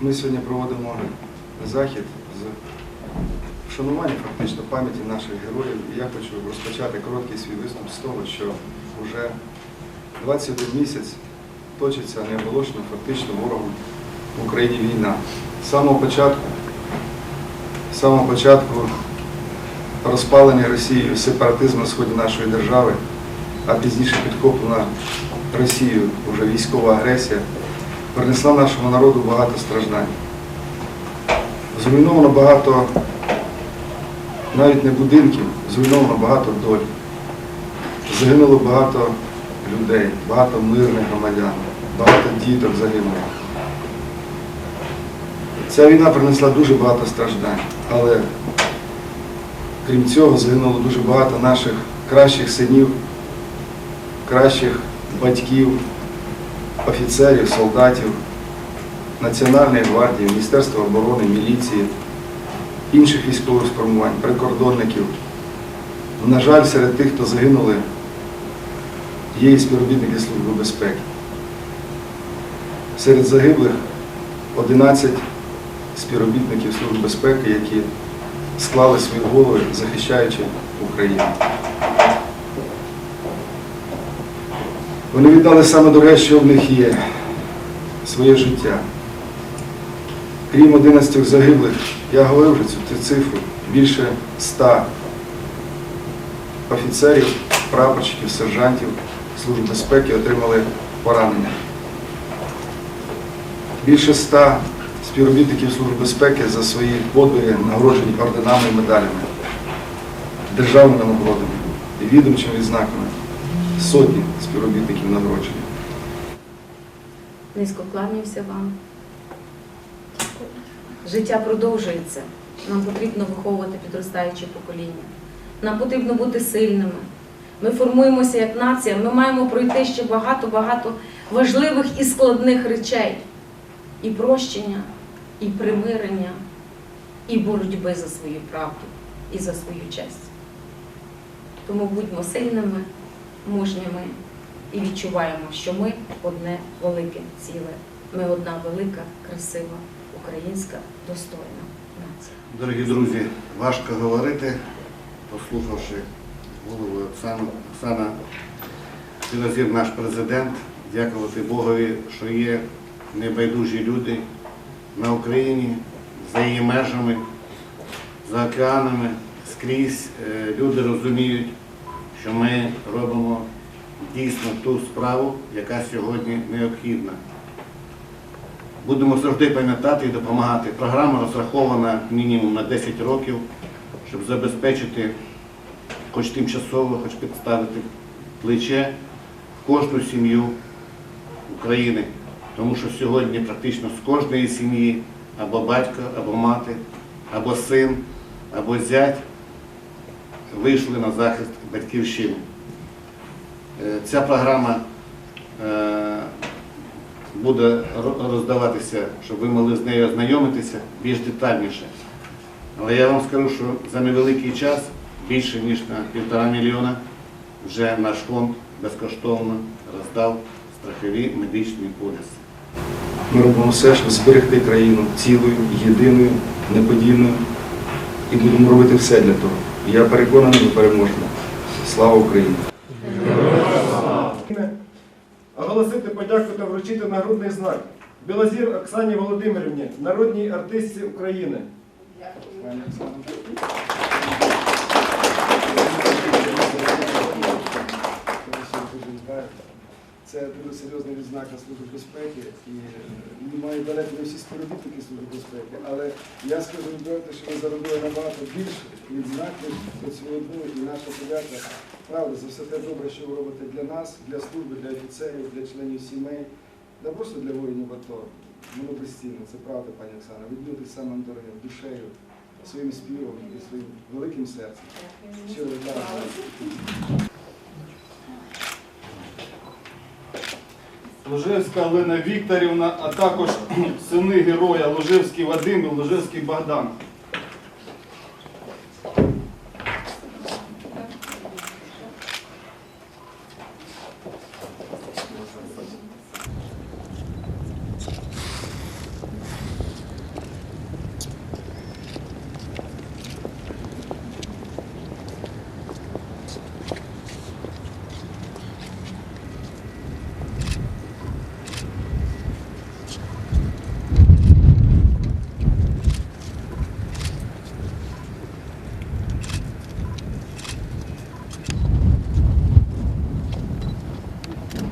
Ми сьогодні проводимо захід з вшанування фактично пам'яті наших героїв. І я хочу розпочати короткий свій виступ з того, що вже 21 місяць точиться неоголошена фактично ворогом в Україні війна. З самого початку, з самого початку розпалення Росією сепаратизму на сході нашої держави, а пізніше підхоплена Росією вже військова агресія, принесла нашому народу багато страждань. Зруйновано багато навіть не будинків, зруйновано багато доль. Загинуло багато людей, багато мирних громадян, багато діток загинуло. Ця війна принесла дуже багато страждань, але крім цього загинуло дуже багато наших кращих синів, кращих батьків, офіцерів, солдатів, Національної гвардії, Міністерства оборони, міліції, інших військових спрямувань, прикордонників. На жаль, серед тих, хто загинули, є і співробітники Служби безпеки. Серед загиблих 11 співробітників Служби безпеки, які склали свої голови, захищаючи Україну. Вони віддали саме дороге, що в них є своє життя. Крім 11 загиблих, я говорив вже цю цифру, більше 100 офіцерів, прапорщиків, сержантів Служби безпеки отримали поранення. Більше 100 співробітників Служби безпеки за свої подвиги нагороджені орденами і медалями, державними нагородами відомчими відзнаками. Сотні співробітників нагороджені. Низько кланяюся вам. Життя продовжується. Нам потрібно виховувати підростаюче покоління. Нам потрібно бути сильними. Ми формуємося як нація. Ми маємо пройти ще багато-багато важливих і складних речей. І прощення, і примирення, і боротьби за свою правду і за свою честь. Тому будьмо сильними, мужніми і відчуваємо, що ми одне велике ціле. Ми одна велика, красива, українська, достойна нація. Дорогі друзі, важко говорити, послухавши голову Оксану. Оксана Філозір, наш президент, дякувати Богові, що є небайдужі люди на Україні, за її межами, за океанами, скрізь е, люди розуміють, що ми робимо дійсно ту справу, яка сьогодні необхідна. Будемо завжди пам'ятати і допомагати. Програма розрахована мінімум на 10 років, щоб забезпечити, хоч тимчасово, хоч підставити плече в кожну сім'ю України. Тому що сьогодні практично з кожної сім'ї або батько, або мати, або син, або зять вийшли на захист батьківщини. Е, Ця програма е, буде роздаватися, щоб ви могли з нею ознайомитися більш детальніше. Але я вам скажу, що за невеликий час, більше ніж на півтора мільйона, вже наш фонд безкоштовно роздав страхові медичні поліси. Ми робимо все, щоб зберегти країну цілою, єдиною, неподільною і будемо робити все для того. Я переконаний, ми переможемо. Слава Україні! Оголосити подяку та вручити нагрудний знак Білозір Оксані Володимирівні, народній артистці України. Це дуже серйозна відзнака Служби безпеки і немає далеко не всі співробітники Служби безпеки, але я скажу відверто, що ви заробили набагато більше відзнак ніж цю одну і наша подяка. Правда, за все те добре, що ви робите для нас, для служби, для офіцерів, для членів сімей, да просто для воїнів АТО. Воно безцінно, це правда, пані Оксана. Ви люди самим дорогим, душею, своїм співом і своїм великим серцем. Щиро дякую. Ложевська Олена Вікторівна, а також сини героя Лужевський Вадим і Лужевський Богдан.